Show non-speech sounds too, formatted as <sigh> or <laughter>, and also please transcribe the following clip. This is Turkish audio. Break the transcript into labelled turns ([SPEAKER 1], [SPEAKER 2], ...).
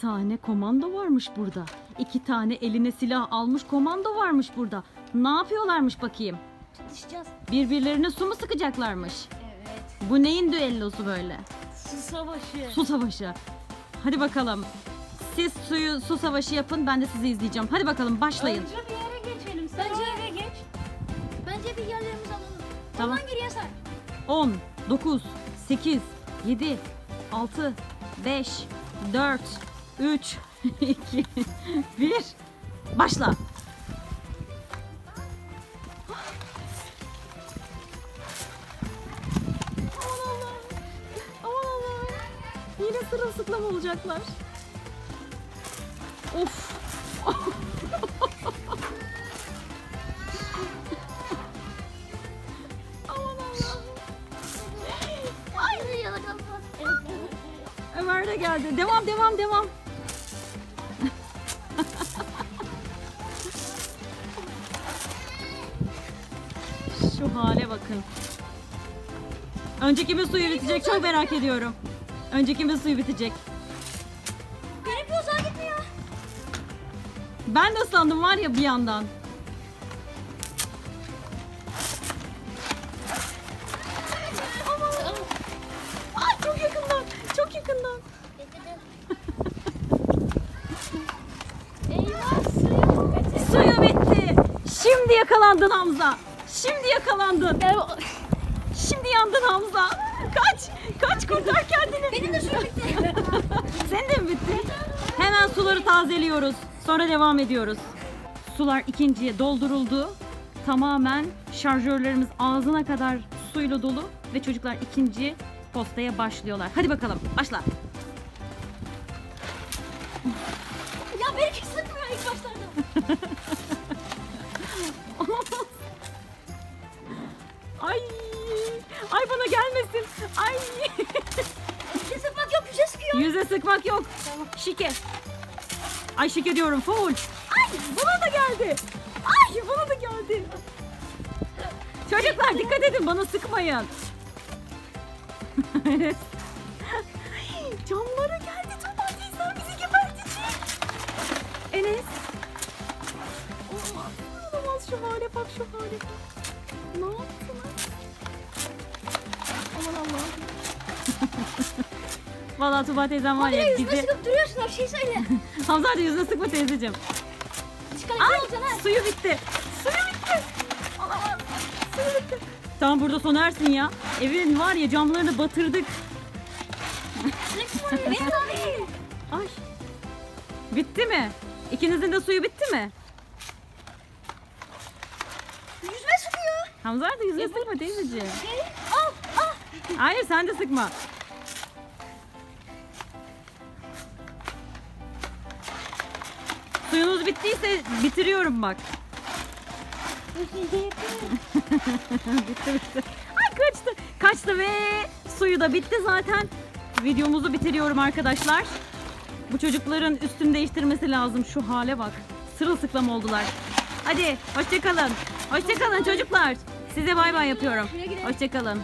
[SPEAKER 1] tane komando varmış burada. İki tane eline silah almış komando varmış burada. Ne yapıyorlarmış bakayım?
[SPEAKER 2] Çatışacağız.
[SPEAKER 1] Birbirlerine su mu sıkacaklarmış?
[SPEAKER 2] Evet.
[SPEAKER 1] Bu neyin düellosu böyle?
[SPEAKER 2] Su savaşı.
[SPEAKER 1] Su savaşı. Hadi bakalım. Siz suyu su savaşı yapın ben de sizi izleyeceğim. Hadi bakalım başlayın.
[SPEAKER 2] Önce bir yere geçelim. Sen
[SPEAKER 3] Bence-
[SPEAKER 2] o eve geç.
[SPEAKER 3] Bence bir yerlerimizi alalım.
[SPEAKER 1] Tamam.
[SPEAKER 3] Ondan geriye say.
[SPEAKER 1] 10, 9, 8, 7, 6, 5, 4, 3, 2, 1. Başla. Yine sırılsıklam olacaklar. Of. Aman Allah'ım. Ömer de geldi. Devam devam devam. Hale bakın. Önce kimin suyu bitecek çok merak ediyorum. Önce kimin suyu bitecek.
[SPEAKER 3] Bir uzağa gitmiyor.
[SPEAKER 1] Ben de ıslandım var ya bir yandan. Ay çok yakından. Çok yakından.
[SPEAKER 3] Eyvah. Suyu bitti.
[SPEAKER 1] Şimdi yakalandın Hamza. Şimdi yakalandın. Şimdi yandın Hamza. Kaç. Kaç kurtar kendini.
[SPEAKER 3] Benim de suyum bitti. <laughs>
[SPEAKER 1] Senin de mi bitti? Hemen suları tazeliyoruz. Sonra devam ediyoruz. Sular ikinciye dolduruldu. Tamamen şarjörlerimiz ağzına kadar suyla dolu ve çocuklar ikinci postaya başlıyorlar. Hadi bakalım başla.
[SPEAKER 3] ya benimki sıkmıyor ilk başlarda. <laughs> yok yüze
[SPEAKER 1] sıkmak yok. Şike. Ay şike diyorum foul. Ay bana da geldi. Ay bana da geldi. Çocuklar dikkat edin bana sıkmayın. Camlara geldi Tuba teyzem bizi gebertecek. Enes. Olmaz. Olamaz şu hale bak şu hale. Ne yaptılar? Vallahi Tuba teyzem var ya
[SPEAKER 3] Yüzüme
[SPEAKER 1] bizi...
[SPEAKER 3] sıkıp duruyorsun bir şey söyle. <laughs>
[SPEAKER 1] Hamza hadi yüzüne sıkma teyzeciğim. Ay
[SPEAKER 3] olacaksın ha.
[SPEAKER 1] suyu bitti. Suyu bitti. Olamaz. Suyu bitti. Tamam burada sona ersin ya. Evin var ya camlarını batırdık.
[SPEAKER 3] Benim de değil.
[SPEAKER 1] Ay. Bitti mi? İkinizin de suyu bitti mi?
[SPEAKER 3] Yüzüme sıkıyor.
[SPEAKER 1] Hamza hadi yüzüne sıkma teyzeciğim.
[SPEAKER 3] Geri. Al al.
[SPEAKER 1] Hayır sen de sıkma. Bittiyse bitiriyorum bak. <laughs> bitti bitti. Ay kaçtı. Kaçtı ve suyu da bitti zaten. Videomuzu bitiriyorum arkadaşlar. Bu çocukların üstünü değiştirmesi lazım. Şu hale bak. Sırılsıklam oldular. Hadi hoşçakalın. Hoşçakalın çocuklar. Size bay bay yapıyorum. Hoşçakalın.